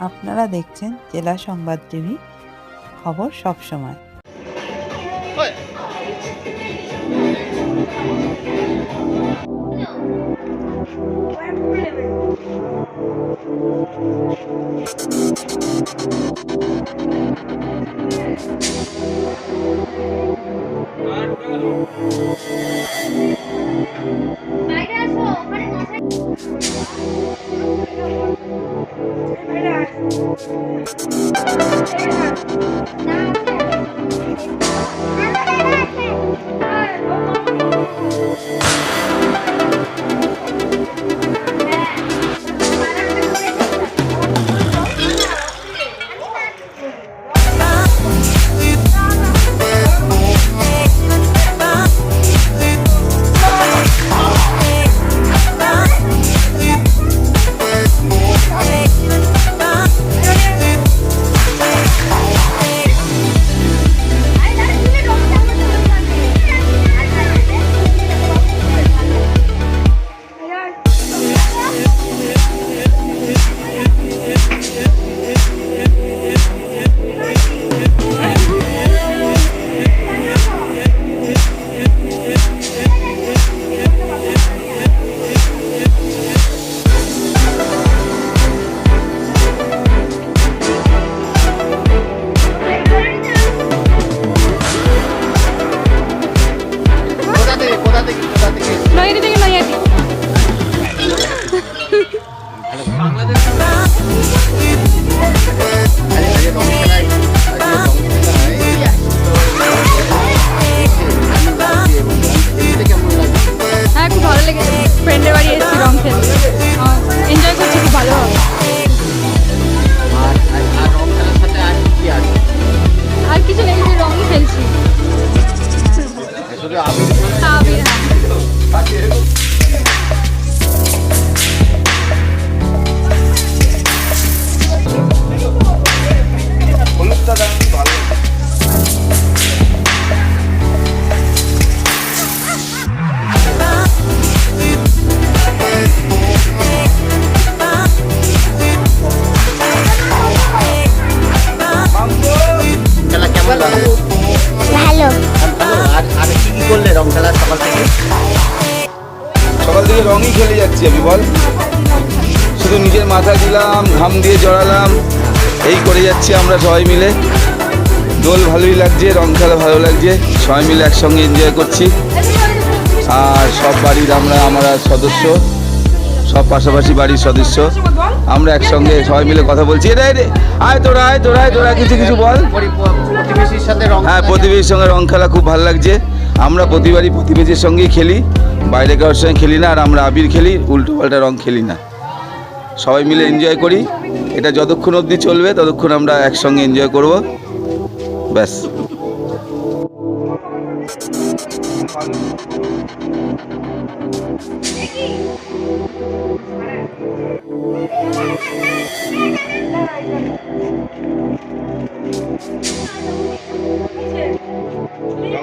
আপনারা দেখছেন জেলা সংবাদ টিভি খবর সব সময়। সবসময় বাইরে শুধু রঙই খেলে যাচ্ছি আমি বল। শুধু নিজের মাথা দিলাম ঘাম দিয়ে জড়ালাম এই করে যাচ্ছি আমরা সবাই মিলে। দোল ভালোই লাগছে রং খেলা ভালো লাগছে সবাই মিলে একসঙ্গে এনজয় করছি। আর সব বাড়ির আমরা আমরা সদস্য সব পাশাপাশি বাড়ির সদস্য। আমরা একসঙ্গে সবাই মিলে কথা বলছি। রে রে আয় তোরা আয় তোরা আয় তোরা কিছু কিছু বল। হ্যাঁ প্রতিবেশীর সঙ্গে রং খেলা খুব ভালো লাগছে। আমরা প্রতিবারই প্রতিবেশীর সঙ্গেই খেলি, বাইরে কারোর সঙ্গে খেলি না, আর আমরা আবির খেলি, উল্টো পাল্টা রং খেলি না। সবাই মিলে এনজয় করি। এটা যতক্ষণ অবধি চলবে, ততক্ষণ আমরা একসঙ্গে এনজয় করব। ব্যাস।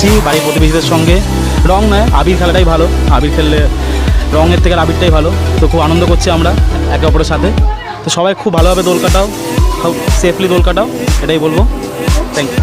খেলছি, বাড়ির প্রতিবেশীদের সঙ্গে। রং নয়, আবির খেলাটাই ভালো। আবির খেললে রঙের থেকে আবিরটাই ভালো। তো খুব আনন্দ করছি আমরা একে অপরের সাথে। তো সবাই খুব ভালোভাবে দোল কাটাও খুব সেফলি দোল কাটাও, এটাই বলব। থ্যাংক ইউ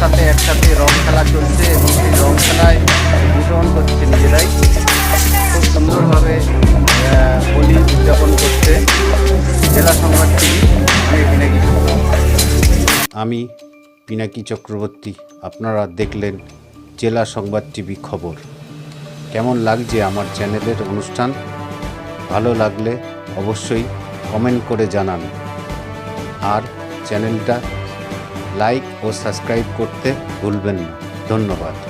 সাথে একসাথে রং খেলা চলছে এবং সেই রং খেলায় অংশগ্রহণ করছে নিজেরাই। খুব সুন্দরভাবে হোলি উদযাপন করছে জেলা সংবাদ টিভি। আমি পিনাকি। আমি পিনাকি চক্রবর্তী। আপনারা দেখলেন জেলা সংবাদ টিভি খবর। কেমন লাগছে আমার চ্যানেলের অনুষ্ঠান? ভালো লাগলে অবশ্যই কমেন্ট করে জানান। আর চ্যানেলটা লাইক ও সাবস্ক্রাইব করতে ভুলবেন না। ধন্যবাদ।